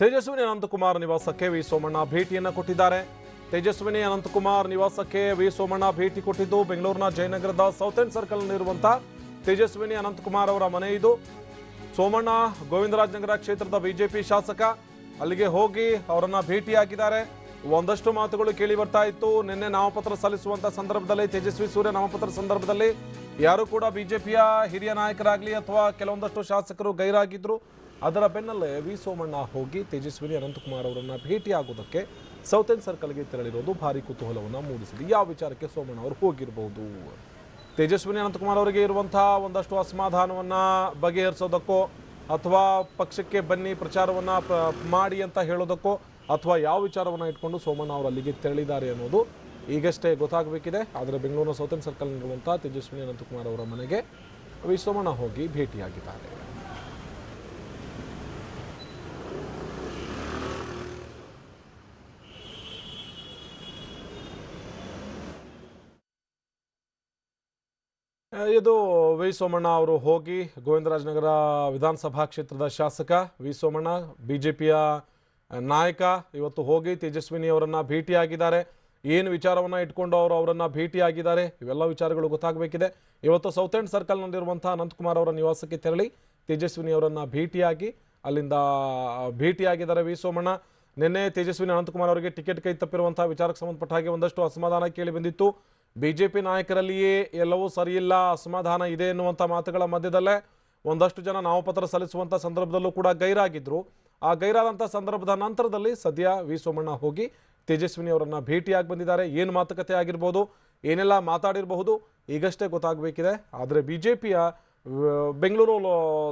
ತೇಜಸ್ವಿನಿ ಅನಂತಕುಮಾರ್ ನಿವಾಸಕ್ಕೆ ವಿ ಸೋಮಣ್ಣ ಭೇಟಿಯನ್ನು ಕೊಟ್ಟಿದ್ದಾರೆ. ತೇಜಸ್ವಿನಿ ಅನಂತಕುಮಾರ್ ನಿವಾಸಕ್ಕೆ ವಿ ಸೋಮಣ್ಣ ಭೇಟಿ ಕೊಟ್ಟಿದ್ದು ಬೆಂಗಳೂರಿನ ಜಯನಗರದ ಸೌತ್ ಎಂಡ್ ಸರ್ಕಲ್ ಇರುವಂತಹ ತೇಜಸ್ವಿನಿ ಅನಂತಕುಮಾರ್ ಅವರ ಮನೆ ಇದು. ಸೋಮಣ್ಣ ಗೋವಿಂದರಾಜನಗರ ಕ್ಷೇತ್ರದ ಬಿಜೆಪಿ ಶಾಸಕ, ಅಲ್ಲಿಗೆ ಹೋಗಿ ಅವರನ್ನ ಭೇಟಿಯಾಗಿದ್ದಾರೆ. ಒಂದಷ್ಟು ಮಾತುಗಳು ಕೇಳಿ ಬರ್ತಾ ಇತ್ತು. ನಿನ್ನೆ ನಾಮಪತ್ರ ಸಲ್ಲಿಸುವಂತಹ ಸಂದರ್ಭದಲ್ಲಿ, ತೇಜಸ್ವಿ ಸೂರ್ಯ ನಾಮಪತ್ರ ಸಂದರ್ಭದಲ್ಲಿ ಯಾರು ಕೂಡ ಬಿಜೆಪಿಯ ಹಿರಿಯ ನಾಯಕರಾಗ್ಲಿ ಅಥವಾ ಕೆಲವೊಂದಷ್ಟು ಶಾಸಕರು ಗೈರಾಗಿದ್ರು. ಅದರ ಬೆನ್ನಲ್ಲೇ ವಿ ಸೋಮಣ್ಣ ಹೋಗಿ ತೇಜಸ್ವಿನಿ ಅನಂತಕುಮಾರ್ ಅವರನ್ನು ಭೇಟಿಯಾಗುವುದಕ್ಕೆ ಸೌತ್ ಎಂಡ್ ಸರ್ಕಲ್ಗೆ ತೆರಳಿರೋದು ಭಾರಿ ಕುತೂಹಲವನ್ನು ಮೂಡಿಸಿದೆ. ಯಾವ ವಿಚಾರಕ್ಕೆ ಸೋಮಣ್ಣ ಅವರು ಹೋಗಿರಬಹುದು ತೇಜಸ್ವಿನಿ ಅನಂತಕುಮಾರ್ ಅವರಿಗೆ ಇರುವಂತಹ ಒಂದಷ್ಟು ಅಸಮಾಧಾನವನ್ನ ಬಗೆಹರಿಸೋದಕ್ಕೋ, ಅಥವಾ ಪಕ್ಷಕ್ಕೆ ಬನ್ನಿ ಪ್ರಚಾರವನ್ನ ಪ್ರ- ಮಾಡಿ ಅಂತ ಹೇಳೋದಕ್ಕೋ, ಅಥವಾ ಯಾವ ವಿಚಾರವನ್ನ ಇಟ್ಕೊಂಡು ಸೋಮಣ್ಣ ಅವರು ಅಲ್ಲಿಗೆ ತೆರಳಿದ್ದಾರೆ ಅನ್ನೋದು ಈಗಷ್ಟೇ ಗೊತ್ತಾಗಬೇಕಿದೆ. ಆದರೆ ಬೆಂಗಳೂರಿನ ಸೌತ್ ಸರ್ಕಲ್ನಲ್ಲಿರುವಂಥ ತೇಜಸ್ವಿನಿ ಅನಂತಕುಮಾರ್ ಅವರ ಮನೆಗೆ ವಿ ಸೋಮಣ್ಣ ಹೋಗಿ ಭೇಟಿಯಾಗಿದ್ದಾರೆ. ಇದು ವಿ ಸೋಮಣ್ಣ ಅವರು ಹೋಗಿ ಗೋವಿಂದರಾಜನಗರ ವಿಧಾನಸಭಾ ಕ್ಷೇತ್ರದ ಶಾಸಕ. ವಿ ಸೋಮಣ್ಣ, ಬಿಜೆಪಿಯ ನಾಯಕ ಇವತ್ತು ಹೋಗಿ ತೇಜಸ್ವಿನಿ ಅವರನ್ನು ಭೇಟಿಯಾಗಿದ್ದಾರೆ. ಏನು ವಿಚಾರವನ್ನ ಇಟ್ಕೊಂಡು ಅವರು ಅವರನ್ನು ಭೇಟಿಯಾಗಿದ್ದಾರೆ? ಇವೆಲ್ಲ ವಿಚಾರಗಳು ಗೊತ್ತಾಗಬೇಕಿದೆ. ಇವತ್ತು ಸೌತ್ ಎಂಡ್ ಸರ್ಕಲ್ನಲ್ಲಿರುವಂಥ ಅನಂತಕುಮಾರ್ ಅವರ ನಿವಾಸಕ್ಕೆ ತೆರಳಿ ತೇಜಸ್ವಿನಿ ಅವರನ್ನು ಭೇಟಿಯಾಗಿ ಅಲ್ಲಿಂದ ಭೇಟಿಯಾಗಿದ್ದಾರೆ ವಿ ಸೋಮಣ್ಣ. ನಿನ್ನೆ ತೇಜಸ್ವಿನಿ ಅನಂತಕುಮಾರ್ ಅವರಿಗೆ ಟಿಕೆಟ್ ಕೈ ತಪ್ಪಿರುವಂಥ ವಿಚಾರಕ್ಕೆ ಸಂಬಂಧಪಟ್ಟ ಹಾಗೆ ಒಂದಷ್ಟು ಅಸಮಾಧಾನ ಕೇಳಿ ಬಂದಿತ್ತು. ಬಿಜೆಪಿ ನಾಯಕರಲ್ಲಿಯೇ ಎಲ್ಲವೂ ಸರಿಯಿಲ್ಲ, ಅಸಮಾಧಾನ ಇದೆ ಎನ್ನುವಂಥ ಮಾತುಗಳ ಮಧ್ಯದಲ್ಲೇ ಒಂದಷ್ಟು ಜನ ನಾಮಪತ್ರ ಸಲ್ಲಿಸುವಂಥ ಸಂದರ್ಭದಲ್ಲೂ ಕೂಡ ಗೈರಾಗಿದ್ರು. ಆ ಗೈರಾದಂಥ ಸಂದರ್ಭದ ನಂತರದಲ್ಲಿ ಸದ್ಯ ವಿ ಸೋಮಣ್ಣ ಹೋಗಿ ತೇಜಸ್ವಿನಿ ಅವರನ್ನು ಭೇಟಿಯಾಗಿ ಬಂದಿದ್ದಾರೆ. ಏನು ಮಾತುಕತೆ ಆಗಿರ್ಬೋದು, ಏನೆಲ್ಲ ಮಾತಾಡಿರಬಹುದು, ಈಗಷ್ಟೇ ಗೊತ್ತಾಗಬೇಕಿದೆ. ಆದರೆ ಬಿ ಜೆ ಪಿಯ ಬೆಂಗಳೂರು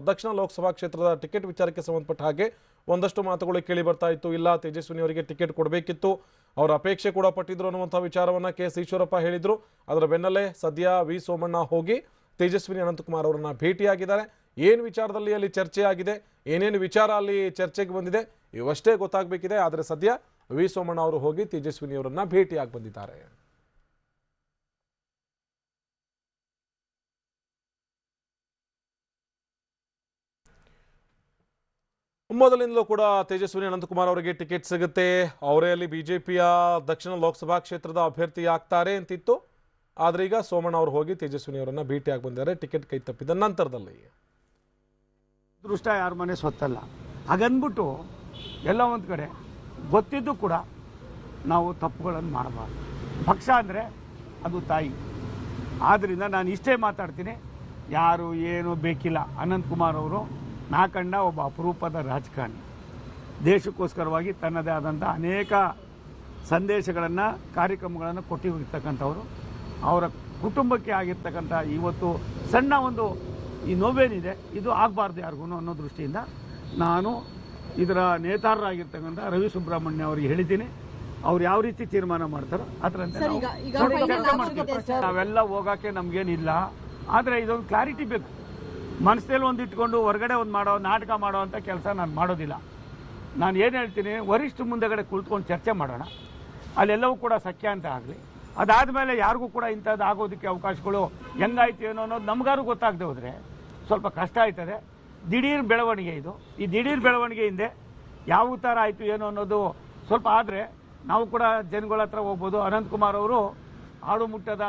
ದಕ್ಷಿಣ ಲೋಕಸಭಾ ಕ್ಷೇತ್ರದ ಟಿಕೆಟ್ ವಿಚಾರಕ್ಕೆ ಸಂಬಂಧಪಟ್ಟ ಹಾಗೆ ಒಂದಷ್ಟು ಮಾತುಗಳು ಕೇಳಿ ಬರ್ತಾ ಇತ್ತು. ಇಲ್ಲ, ತೇಜಸ್ವಿನಿ ಅವರಿಗೆ ಟಿಕೆಟ್ ಕೊಡಬೇಕಿತ್ತು. ಅವರ ಅಪೇಕ್ಷೆ ಕೂಡ ಪಟ್ಟಿದ್ರು ಅನ್ನುವಂಥ ವಿಚಾರವನ್ನ ಕೆ ಎಸ್ ಈಶ್ವರಪ್ಪ ಹೇಳಿದ್ರು. ಅದರ ಬೆನ್ನಲ್ಲೇ ಸದ್ಯ ವಿ ಸೋಮಣ್ಣ ಹೋಗಿ ತೇಜಸ್ವಿನಿ ಅನಂತಕುಮಾರ್ ಅವರನ್ನ ಭೇಟಿಯಾಗಿದ್ದಾರೆ. ಏನು ವಿಚಾರದಲ್ಲಿ ಅಲ್ಲಿ ಚರ್ಚೆ ಆಗಿದೆ? ಏನೇನು ವಿಚಾರ ಅಲ್ಲಿ ಚರ್ಚೆಗೆ ಬಂದಿದೆ? ಇವಷ್ಟೇ ಗೊತ್ತಾಗಬೇಕಿದೆ. ಆದರೆ ಸದ್ಯ ವಿ ಸೋಮಣ್ಣ ಅವರು ಹೋಗಿ ತೇಜಸ್ವಿನಿ ಅವರನ್ನ ಭೇಟಿಯಾಗಿ ಬಂದಿದ್ದಾರೆ. ಮೊದಲಿಂದಲೂ ಕೂಡ ತೇಜಸ್ವಿನಿ ಅನಂತಕುಮಾರ್ ಅವರಿಗೆ ಟಿಕೆಟ್ ಸಿಗುತ್ತೆ. ಅವರೇ ಅಲ್ಲಿ ಬಿಜೆಪಿಯ ದಕ್ಷಿಣ ಲೋಕಸಭಾ ಕ್ಷೇತ್ರದ ಅಭ್ಯರ್ಥಿ ಆಗ್ತಾರೆ ಅಂತಿತ್ತು. ಆದರೆ ಈಗ ಸೋಮಣ್ಣ ಅವರು ಹೋಗಿ ತೇಜಸ್ವಿನಿ ಅವರನ್ನು ಭೇಟಿಯಾಗಿ ಬಂದಿದ್ದಾರೆ. ಟಿಕೆಟ್ ಕೈ ತಪ್ಪಿದ ನಂತರದಲ್ಲಿ. ದೃಷ್ಟ ಯಾರ ಮನೆ ಸ್ವತ್ತಲ್ಲ. ಹಾಗನ್ಬಿಟ್ಟು ಎಲ್ಲ ಒಂದು ಕಡೆ ಗೊತ್ತಿದ್ದು ಕೂಡ ನಾವು ತಪ್ಪುಗಳನ್ನು ಮಾಡಬಾರ್ದು. ಪಕ್ಷ ಅಂದರೆ ಅದು ತಾಯಿ. ಆದ್ದರಿಂದ ನಾನು ಇಷ್ಟೇ ಮಾತಾಡ್ತೀನಿ. ಯಾರು ಏನು ಬೇಕಿಲ್ಲ. ಅನಂತಕುಮಾರ್ ಅವರು ನಾ ಕಂಡ ಒಬ್ಬ ಅಪರೂಪದ ರಾಜಕಾರಣಿ. ದೇಶಕ್ಕೋಸ್ಕರವಾಗಿ ತನ್ನದೇ ಆದಂಥ ಅನೇಕ ಸಂದೇಶಗಳನ್ನು ಕಾರ್ಯಕ್ರಮಗಳನ್ನು ಕೊಟ್ಟಿ ಹೋಗಿರ್ತಕ್ಕಂಥವ್ರು. ಅವರ ಕುಟುಂಬಕ್ಕೆ ಆಗಿರ್ತಕ್ಕಂಥ ಇವತ್ತು ಸಣ್ಣ ಒಂದು ಈ ನೋವೇನಿದೆ ಇದು ಆಗಬಾರ್ದು ಯಾರಿಗೂ ಅನ್ನೋ ದೃಷ್ಟಿಯಿಂದ ನಾನು ಇದರ ನೇತಾರರಾಗಿರ್ತಕ್ಕಂಥ ರವಿ ಸುಬ್ರಹ್ಮಣ್ಯ ಅವರಿಗೆ ಹೇಳಿದ್ದೀನಿ. ಅವ್ರು ಯಾವ ರೀತಿ ತೀರ್ಮಾನ ಮಾಡ್ತಾರೋ ಅದರಂತೆ. ನಾವೆಲ್ಲ ಹೋಗೋಕ್ಕೆ ನಮಗೇನಿಲ್ಲ. ಆದರೆ ಇದೊಂದು ಕ್ಲಾರಿಟಿ ಬೇಕು. ಮನಸ್ಸಲ್ಲಿ ಒಂದು ಇಟ್ಕೊಂಡು ಹೊರಗಡೆ ಒಂದು ಮಾಡೋ, ನಾಟಕ ಮಾಡೋ ಅಂತ ಕೆಲಸ ನಾನು ಮಾಡೋದಿಲ್ಲ. ನಾನು ಏನು ಹೇಳ್ತೀನಿ, ವರಿಷ್ಠ ಮುಂದೆಗಡೆ ಕುಳಿತುಕೊಂಡು ಚರ್ಚೆ ಮಾಡೋಣ. ಅಲ್ಲೆಲ್ಲವೂ ಕೂಡ ಸಖ್ಯ ಅಂತ ಆಗಲಿ. ಅದಾದ ಮೇಲೆ ಯಾರಿಗೂ ಕೂಡ ಇಂಥದ್ದು ಆಗೋದಕ್ಕೆ ಅವಕಾಶಗಳು ಹೆಂಗಾಯ್ತು ಏನೋ ಅನ್ನೋದು ನಮಗಾರು ಗೊತ್ತಾಗದೆ ಹೋದರೆ ಸ್ವಲ್ಪ ಕಷ್ಟ ಆಯ್ತದೆ. ದಿಢೀರ್ ಬೆಳವಣಿಗೆ ಇದು. ಈ ದಿಢೀರ್ ಬೆಳವಣಿಗೆ ಹಿಂದೆ ಯಾವ ಥರ ಆಯಿತು ಏನೋ ಅನ್ನೋದು ಸ್ವಲ್ಪ ಆದರೆ ನಾವು ಕೂಡ ಜನಗಳ ಹತ್ರ ಹೋಗ್ಬೋದು. ಅನಂತಕುಮಾರ್ ಅವರು ಆಡು ಮುಟ್ಟದ